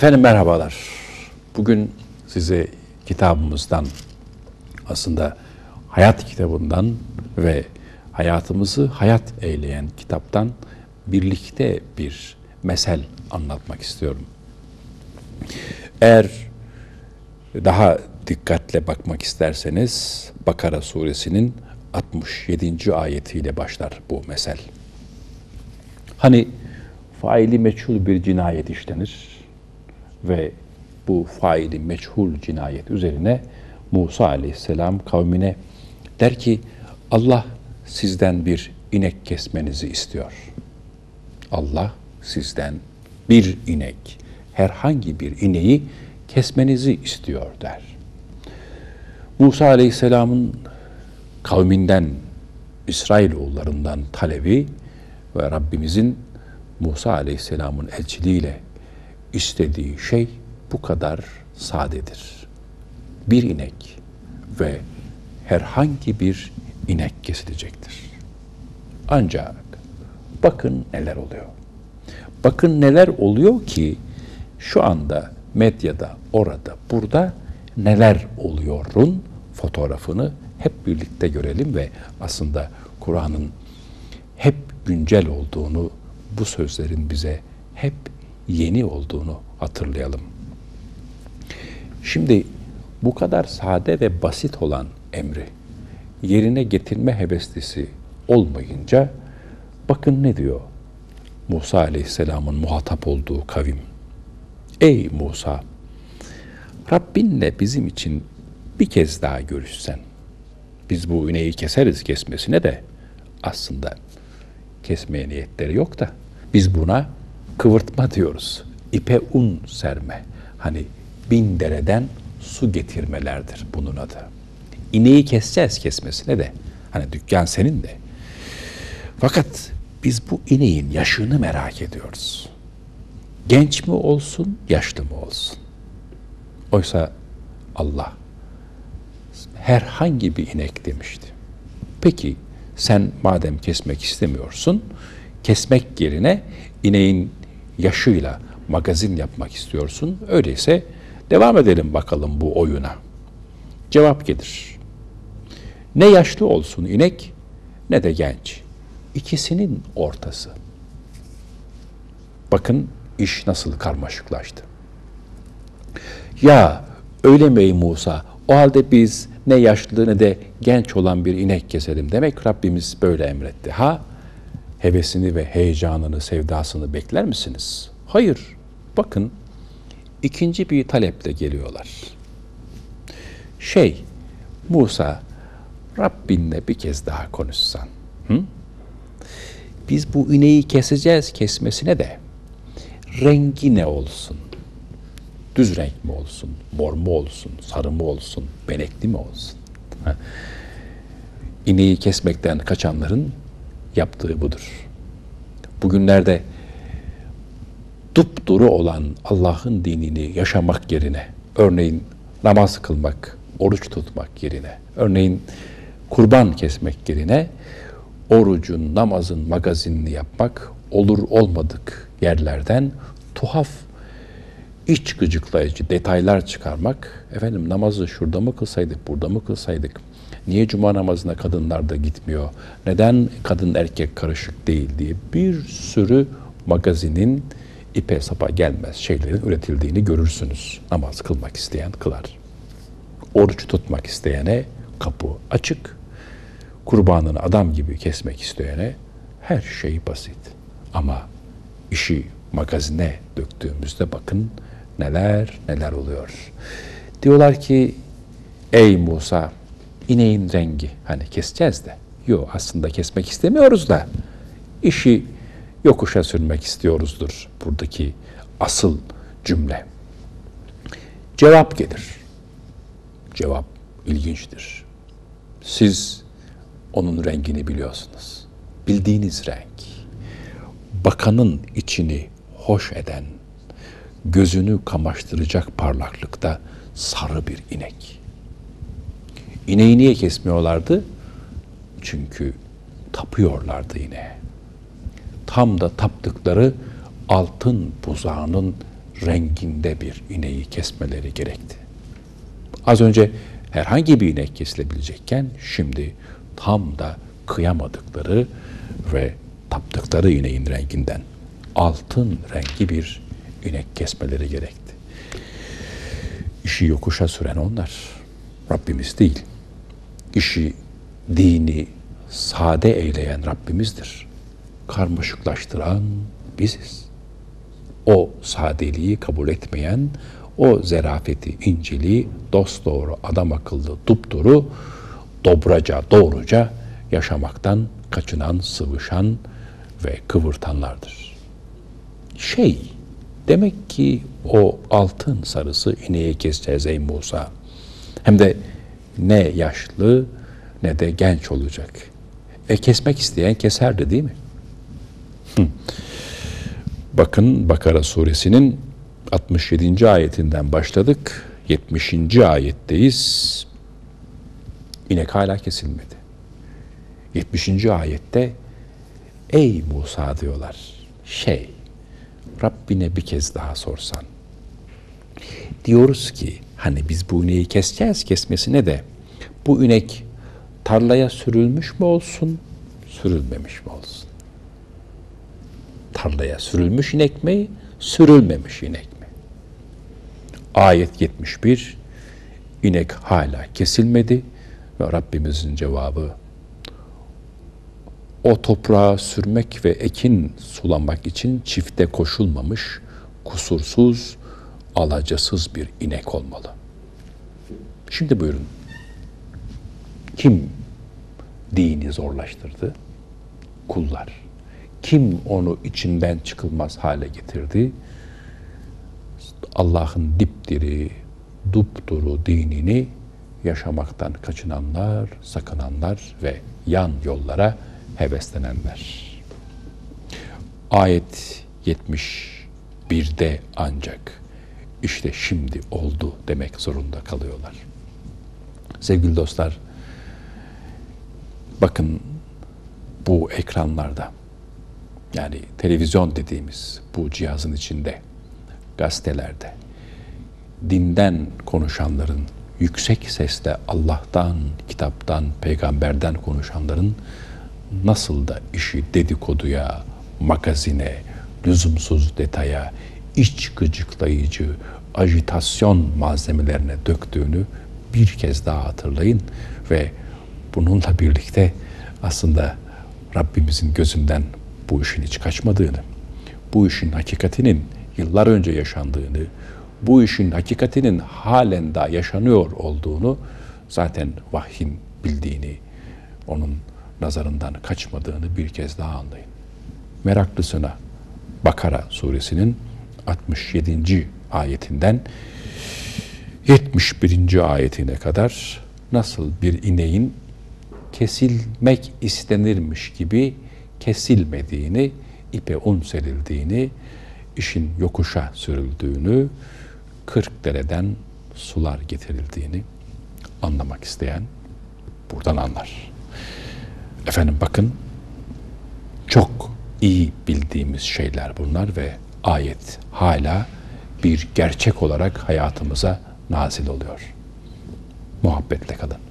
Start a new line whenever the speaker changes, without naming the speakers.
Efendim merhabalar. Bugün size kitabımızdan aslında hayat kitabından ve hayatımızı hayat eyleyen kitaptan birlikte bir mesel anlatmak istiyorum. Eğer daha dikkatle bakmak isterseniz Bakara suresinin 67. ayetiyle başlar bu mesel. Hani faili meçhul bir cinayet işlenir ve bu faili meçhul cinayet üzerine Musa aleyhisselam kavmine der ki Allah sizden bir inek kesmenizi istiyor. Allah sizden bir inek, herhangi bir ineği kesmenizi istiyor der. Musa aleyhisselamın kavminden, İsrailoğullarından talebi ve Rabbimizin Musa aleyhisselamın elçiliğiyle istediği şey bu kadar sadedir. Bir inek ve herhangi bir inek kesilecektir. Ancak bakın neler oluyor. Bakın neler oluyor ki şu anda medyada, orada, burada neler oluyorun fotoğrafını hep birlikte görelim ve aslında Kur'an'ın hep güncel olduğunu, bu sözlerin bize hep yeni olduğunu hatırlayalım. Şimdi bu kadar sade ve basit olan emri yerine getirme heveslisi olmayınca bakın ne diyor Musa Aleyhisselam'ın muhatap olduğu kavim. Ey Musa! Rabbinle bizim için bir kez daha görüşsen. Biz bu ineği keseriz kesmesine de aslında kesmeye niyetleri yok da biz buna kıvırtma diyoruz. İpe un serme. Hani bin dereden su getirmelerdir bunun adı. İneği keseceğiz kesmesine de. Hani dükkan senin de. Fakat biz bu ineğin yaşını merak ediyoruz. Genç mi olsun, yaşlı mı olsun? Oysa Allah herhangi bir inek demişti. Peki sen madem kesmek istemiyorsun, kesmek yerine ineğin yaşıyla magazin yapmak istiyorsun. Öyleyse devam edelim bakalım bu oyuna. Cevap gelir. Ne yaşlı olsun inek ne de genç. İkisinin ortası. Bakın iş nasıl karmaşıklaştı. Ya öyle mi Musa? O halde biz ne yaşlı ne de genç olan bir inek keselim. Demek Rabbimiz böyle emretti. Ha hevesini ve heyecanını, sevdasını bekler misiniz? Hayır. Bakın ikinci bir taleple geliyorlar. Şey, Musa, Rabbinle bir kez daha konuşsan. Hı? Biz bu ineği keseceğiz kesmesine de rengi ne olsun? Düz renk mi olsun? Mor mu olsun? Sarı mı olsun? Benekli mi olsun? Ha. İneği kesmekten kaçanların yaptığı budur. Bugünlerde dupduru olan Allah'ın dinini yaşamak yerine, örneğin namaz kılmak, oruç tutmak yerine, örneğin kurban kesmek yerine orucun, namazın magazinini yapmak, olur olmadık yerlerden tuhaf, iç gıcıklayıcı detaylar çıkarmak, efendim namazı şurada mı kılsaydık, burada mı kılsaydık, niye cuma namazına kadınlar da gitmiyor, neden kadın erkek karışık değil diye bir sürü magazinin ipe sapa gelmez şeylerin üretildiğini görürsünüz. Namaz kılmak isteyen kılar. Oruç tutmak isteyene kapı açık. Kurbanını adam gibi kesmek isteyene her şey basit. Ama işi magazine döktüğümüzde bakın neler neler oluyor. Diyorlar ki ey Musa ineğin rengi hani keseceğiz de. Yok aslında kesmek istemiyoruz da işi yokuşa sürmek istiyoruzdur buradaki asıl cümle. Cevap gelir. Cevap ilginçtir. Siz onun rengini biliyorsunuz. Bildiğiniz renk. Bakanın içini hoş eden, gözünü kamaştıracak parlaklıkta sarı bir inek. İneği niye kesmiyorlardı? Çünkü tapıyorlardı ineğe tam da taptıkları altın buzağının renginde bir ineği kesmeleri gerekti. Az önce herhangi bir inek kesilebilecekken şimdi tam da kıyamadıkları ve taptıkları ineğin renginden altın rengi bir inek kesmeleri gerekti. İşi yokuşa süren onlar. Rabbimiz değil. İşi, dini sade eyleyen Rabbimizdir. Karmaşıklaştıran biziz. O sadeliği kabul etmeyen, o zerafeti, inceliği dost doğru, adam akıllı, dupduru, dobraca, doğruca yaşamaktan kaçınan, sıvışan ve kıvırtanlardır. Şey, demek ki o altın sarısı ineğe keseceğiz ey Musa. Hem de ne yaşlı ne de genç olacak. E kesmek isteyen keserdi değil mi? Hı. Bakın Bakara suresinin 67. ayetinden başladık. 70. ayetteyiz. İnek hala kesilmedi. 70. ayette Ey Musa diyorlar. Şey, Rabbine bir kez daha sorsan. Diyoruz ki hani biz bu ineği keseceğiz kesmesine de bu inek tarlaya sürülmüş mü olsun, sürülmemiş mi olsun? Tarlaya sürülmüş inek mi, sürülmemiş inek mi? Ayet 71, inek hala kesilmedi ve Rabbimizin cevabı o toprağa sürmek ve ekin sulamak için çifte koşulmamış, kusursuz, alacasız bir inek olmalı. Şimdi buyurun. Kim dini zorlaştırdı? Kullar. Kim onu içinden çıkılmaz hale getirdi? Allah'ın dipdiri, dupduru dinini yaşamaktan kaçınanlar, sakınanlar ve yan yollara heveslenenler. Ayet 71'de ancak işte şimdi oldu demek zorunda kalıyorlar. Sevgili dostlar, bakın bu ekranlarda yani televizyon dediğimiz bu cihazın içinde gazetelerde dinden konuşanların yüksek sesle Allah'tan, kitaptan, peygamberden konuşanların nasıl da işi dedikoduya, magazine, lüzumsuz detaya, iç gıcıklayıcı, ajitasyon malzemelerine döktüğünü bir kez daha hatırlayın ve bununla birlikte aslında Rabbimizin gözünden bu işin hiç kaçmadığını, bu işin hakikatinin yıllar önce yaşandığını, bu işin hakikatinin halen daha yaşanıyor olduğunu zaten vahyin bildiğini, onun nazarından kaçmadığını bir kez daha anlayın. Meraklısına Bakara suresinin 67. ayetinden 71. ayetine kadar nasıl bir ineğin kesilmek istenirmiş gibi kesilmediğini, ipe un serildiğini, işin yokuşa sürüldüğünü, kırk dereden sular getirildiğini anlamak isteyen buradan anlar. Efendim bakın çok iyi bildiğimiz şeyler bunlar ve ayet hala bir gerçek olarak hayatımıza nazil oluyor. Muhabbetle kalın.